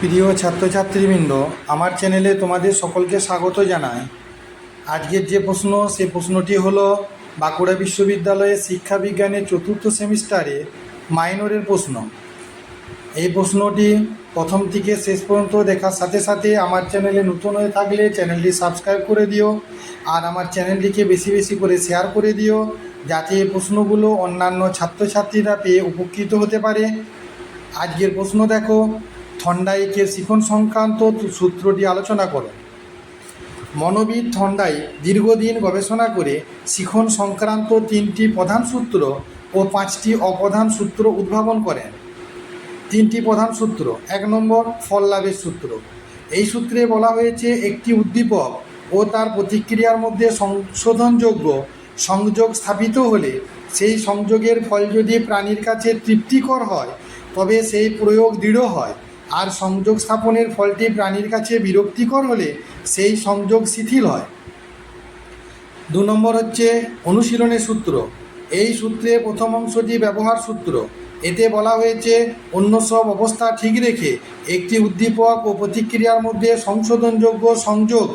প্রিয় ছাত্রছাত্রীবৃন্দ, আমার চ্যানেলে তোমাদের সকলকে স্বাগত জানাই। আজকের যে প্রশ্ন সে প্রশ্নটি হল, বাঁকুড়া বিশ্ববিদ্যালয়ের শিক্ষা বিজ্ঞানের চতুর্থ সেমিস্টারে মাইনরের প্রশ্ন। এই প্রশ্নটি প্রথম থেকে শেষ পর্যন্ত দেখার সাথে সাথে আমার চ্যানেলে নতুন হয়ে থাকলে চ্যানেলটি সাবস্ক্রাইব করে দিও আর আমার চ্যানেলটিকে বেশি বেশি করে শেয়ার করে দিও যাতে এই প্রশ্নগুলো অন্যান্য ছাত্রছাত্রীরা পেয়ে উপকৃত হতে পারে। আজকের প্রশ্ন দেখো থন্ডাইকের শিখন সংক্রান্ত সূত্রটি আলোচনা করো মনোবিদ থন্ডাই দীর্ঘদিন গবেষণা করে শিখন সংক্রান্ত তিনটি প্রধান সূত্র ও পাঁচটি অপ্রধান সূত্র উদ্ভাবন করেন। তিনটি প্রধান সূত্র, এক নম্বর ফল লাভের সূত্র। এই সূত্রে বলা হয়েছে, একটি উদ্দীপক ও তার প্রতিক্রিয়ার মধ্যে সংশোধনযোগ্য সংযোগ স্থাপিত হলে সেই সংযোগের ফল যদি প্রাণীর কাছে তৃপ্তিকর হয়, তবে সেই প্রয়োগ দৃঢ় হয়। আর সংযোগ স্থাপনের ফলটি প্রাণীর কাছে বিরক্তিকর হলে সেই সংযোগ শিথিল হয়। দু নম্বর হচ্ছে অনুশীলনের সূত্র। এই সূত্রে প্রথম অংশটি ব্যবহার সূত্র। এতে বলা হয়েছে, অন্য সব অবস্থা ঠিক রেখে একটি উদ্দীপক ও প্রতিক্রিয়ার মধ্যে সংশোধনযোগ্য সংযোগ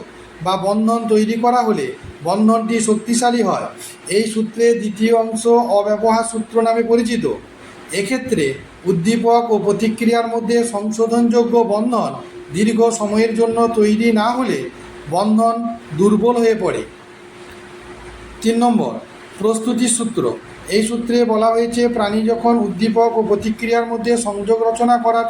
বা বন্ধন তৈরি করা হলে বন্ধনটি শক্তিশালী হয়। এই সূত্রে দ্বিতীয় অংশ অব্যবহার সূত্র নামে পরিচিত। এক্ষেত্রে উদ্দীপক ও প্রতিক্রিয়ার মধ্যে সংশোধনযোগ্য বন্ধন দীর্ঘ সময়ের জন্য তৈরি না হলে বন্ধন দুর্বল হয়ে পড়ে। তিন নম্বর, প্রস্তুতি সূত্র। এই সূত্রে বলা হয়েছে, প্রাণী যখন উদ্দীপক ও প্রতিক্রিয়ার মধ্যে সংযোগ রচনা করার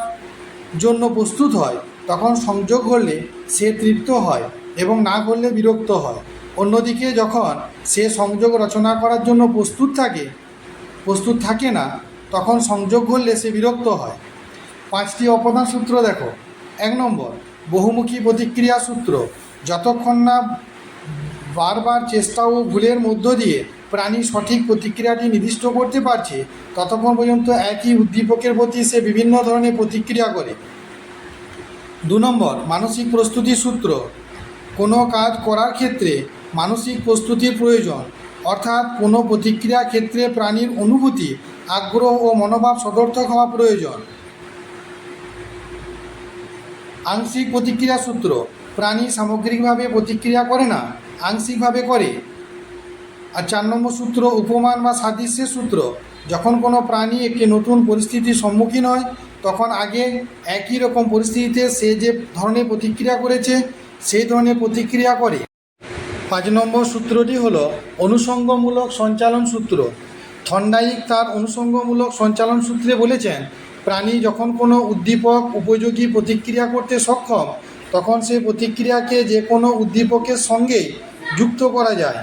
জন্য প্রস্তুত হয়, তখন সংযোগ হলে সে তৃপ্ত হয় এবং না করলে বিরক্ত হয়। অন্যদিকে, যখন সে সংযোগ রচনা করার জন্য প্রস্তুত থাকে প্রস্তুত থাকে না তখন সংযোগ করলে সে বিরক্ত হয়। পাঁচটি অপ্রধান সূত্র দেখো। এক নম্বর, বহুমুখী প্রতিক্রিয়া সূত্র। যতক্ষণ না বারবার চেষ্টা ও ভুলের মধ্য দিয়ে প্রাণী সঠিক প্রতিক্রিয়াটি নির্দিষ্ট করতে পারছে, ততক্ষণ পর্যন্ত একই উদ্দীপকের প্রতি সে বিভিন্ন ধরনের প্রতিক্রিয়া করে। দু নম্বর, মানসিক প্রস্তুতির সূত্র। কোনো কাজ করার ক্ষেত্রে মানসিক প্রস্তুতির প্রয়োজন। অর্থাৎ কোনো প্রতিক্রিয়া ক্ষেত্রে প্রাণীর অনুভূতি, আগ্রহ ও মনোভাব সদর্থক হওয়া প্রয়োজন। আংশিক প্রতিক্রিয়া সূত্র, প্রাণী সামগ্রিকভাবে প্রতিক্রিয়া করে না, আংশিকভাবে করে। আর চার নম্বর সূত্র, উপমান বা সাদৃশ্যের সূত্র, যখন কোনো প্রাণী একটি নতুন পরিস্থিতির সম্মুখীন হয়, তখন আগে একই রকম পরিস্থিতিতে সে যে ধরনের প্রতিক্রিয়া করেছে, সেই ধরনের প্রতিক্রিয়া করে। পাঁচ নম্বর সূত্রটি হলো অনুষঙ্গমূলক সঞ্চালন সূত্র। থন্ডাইক তার অনুষঙ্গমূলক সঞ্চালন সূত্রে বলেছেন, প্রাণী যখন কোনো উদ্দীপক উপযোগী প্রতিক্রিয়া করতে সক্ষম, তখন সেই প্রতিক্রিয়াকে যে কোনো উদ্দীপকের সঙ্গে যুক্ত করা যায়।